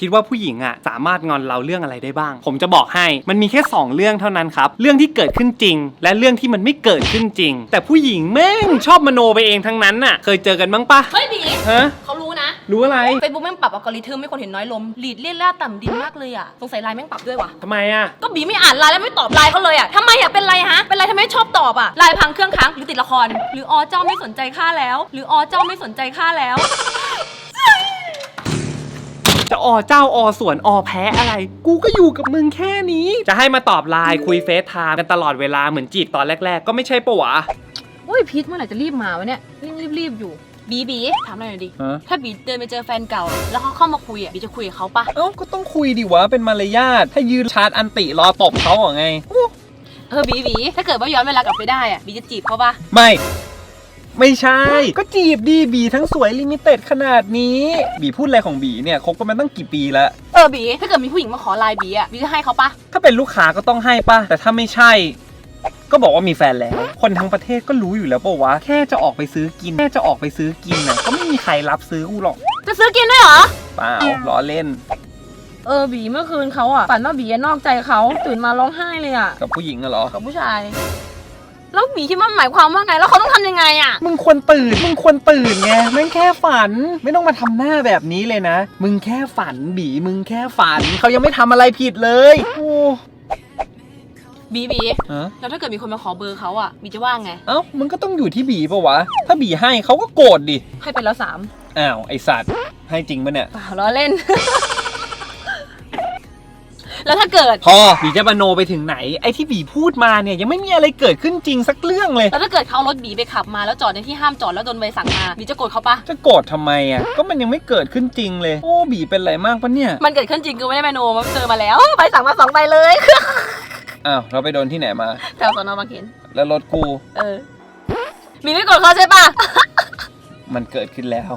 คิดว่าผู้หญิงอะสามารถงอนเราเรื่องอะไรได้บ้าง ผมจะบอกให้มันมีแค่ 2 เรื่องเท่านั้นครับ เรื่องที่เกิดขึ้นจริง และเรื่องที่มันไม่เกิดขึ้นจริง แต่ผู้หญิงแม่งชอบมโนไปเองทั้งนั้นน่ะ เคยเจอกันบ้างปะเฮ้ยบีฮะเขารู้นะรู้อะไรเฟซบุ๊กแม่งปรับอัลกอริทึมให้คนเห็นน้อยลงหลีดเลี่ยนล่าต่ำดินมากเลยอะสงสัยไลน์แม่งปรับด้วยว่ะทำไมอะก็บีไม่อ่านไลน์แล้วไม่ตอบไลน์เขาเลยอะทำไมอะเป็นไรฮะเป็นไรทำไมไม่ชอบตอบอะไลน์พังเครื่องค้างหรือติดละคร หรืออ๋อเจ้าไม่สนใจข้าแล้ว หรืออ๋อเจ้าไม่สนใจข้าแล้วจะ ออเจ้าออสวนออแพ้อะไร กูก็อยู่กับมึงแค่นี้ จะให้มาตอบไลน์คุยเฟซไทม์กันตลอดเวลาเหมือนจีบตอนแรก ๆ ก็ไม่ใช่ปะวะ โอ้ยพีทเมื่อไหร่จะรีบมาวะเนี่ยรีบรีบรีบอยู่บีบีถามหน่อยหน่อยดิ ฮะ ถ้าบีเดินไปเจอแฟนเก่า แล้วเขาเข้ามาคุยอะบีจะคุยกับเขาปะเอ้าก็ต้องคุยดิวะเป็นมารยาทถ้ายืนชาร์จอันติรอตบเขาเหรอไง เออบีบีถ้าเกิดว่าย้อนเวลากลับไปได้อะบีจะจีบเขาปะไม่ ไม่ใช่ ก็จีบดีบีทั้งสวยลิมิเต็ดขนาดนี้ บีพูดอะไรของบีเนี่ยคบกันมาตั้งกี่ปีแล้ว เออบี ถ้าเกิดมีผู้หญิงมาขอไลน์บีอะบีจะให้เขาปะถ้าเป็นลูกค้าก็ต้องให้ป่ะ แต่ถ้าไม่ใช่ ก็บอกว่ามีแฟนแล้ว คนทั้งประเทศก็รู้อยู่แล้วป่าวะ แค่จะออกไปซื้อกิน แค่จะออกไปซื้อกินน่ะก็ไม่มีใครรับซื้อกูหรอกจะซื้อกินด้วยเหรอ เปล่าล้อเล่น เออบีเมื่อคืนเขาอะฝันว่าบีนอกใจเขาตื่นมาร้องไห้เลยอะกับผู้หญิงอะเหรอ กับผู้ชาย แล้วบีคิดว่าหมายความว่าไง แล้วเขาต้องทำยังไงอะ มึงควรตื่น มึงควรตื่นไงแม่งแค่ฝัน ไม่ต้องมาทำหน้าแบบนี้เลยนะ มึงแค่ฝันบี มึงแค่ฝัน เขายังไม่ทำอะไรผิดเลย โอ้บีบี ฮะแล้วถ้าเกิดมีคนมาขอเบอร์เขาอะบีจะว่าไง เอ้า มึงก็ต้องอยู่ที่บีปะวะ ถ้าบีให้เขาก็โกรธดิ ให้ไปแล้วสามอ้าว ไอสัตว์ ให้จริงปะเนี่ย เปล่าล้อเล่น แล้วถ้าเกิด พอบีจะมโนไปถึงไหนไอที่บีพูดมาเนี่ยยังไม่มีอะไรเกิดขึ้นจริงสักเรื่องเลย แล้วถ้าเกิดเขาเอารถบีไปขับมาแล้วจอดในที่ห้ามจอดแล้วโดนใบสั่งมาบีจะโกรธเขาปะจะโกรธทำไมอะก็มันยังไม่เกิดขึ้นจริงเลย โอ้บีเป็นไรมากปะเนี่ยมันเกิดขึ้นจริงคือไม่ได้แมโนมันเจอมาแล้วใบสั่งมาสองใบเลยอ้าวเราไปโดนที่ไหนมา แถวสอนอบางเขนแล้วรถกูเออบีไม่โกรธเขาใช่ปะ มันเกิดขึ้นแล้ว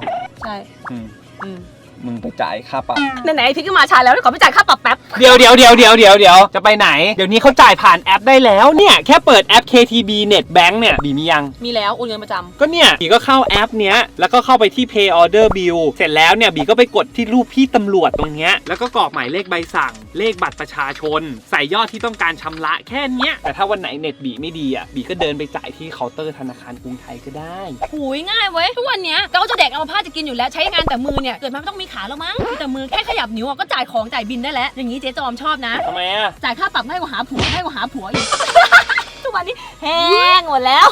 ใช่อืมอืมมึงไปจ่ายค่าปรับไหนๆไอ้พี่ก็มาช้าแล้วขอไปจ่ายค่าปรับแป๊บ เดี๋ยวเดี๋ยวเดี๋ยวเดี๋ยวเดี๋ยวเดี๋ยวจะไปไหน เดี๋ยวนี้เขาจ่ายผ่านแอปได้แล้วเนี่ย แค่เปิดแอป KTB Net Bank เนี่ยบีมียัง มีแล้วโอนเงินประจำก็เนี่ยบีก็เข้าแอปเนี้ยแล้วก็เข้าไปที่ Pay Order Bill เสร็จแล้วเนี่ยบีก็ไปกดที่รูปพี่ตำรวจตรงเนี้ยแล้วก็กรอกหมายเลขใบสั่งเลขบัตรประชาชน ใส่ยอดที่ต้องการชำระแค่เนี้ย แต่ถ้าวันไหนเน็ตบีไม่ดีอะบีก็เดินไปจ่ายที่เคาน์เตอร์ธนาคารกรุงไทยก็ได้หูยง่ายเว้ยทุกวันเนี้ยเราจะแดกเอาผ้าจะกินอยู่แล้วใช้งานแต่มือเนี่ยเกิดมาไม่ต้องมีขาแล้วมั้งมีแต่มือแค่ขยับนิ้วอะก็จ่ายของจ่ายบินได้แล้วอย่างนี้เจ๊จอมชอบนะทำไมอะจ่ายค่าปรับง่ายกว่าหาผัวง่ายกว่าหาผัวอีกทุกวันนี้แห้งหมดแล้ว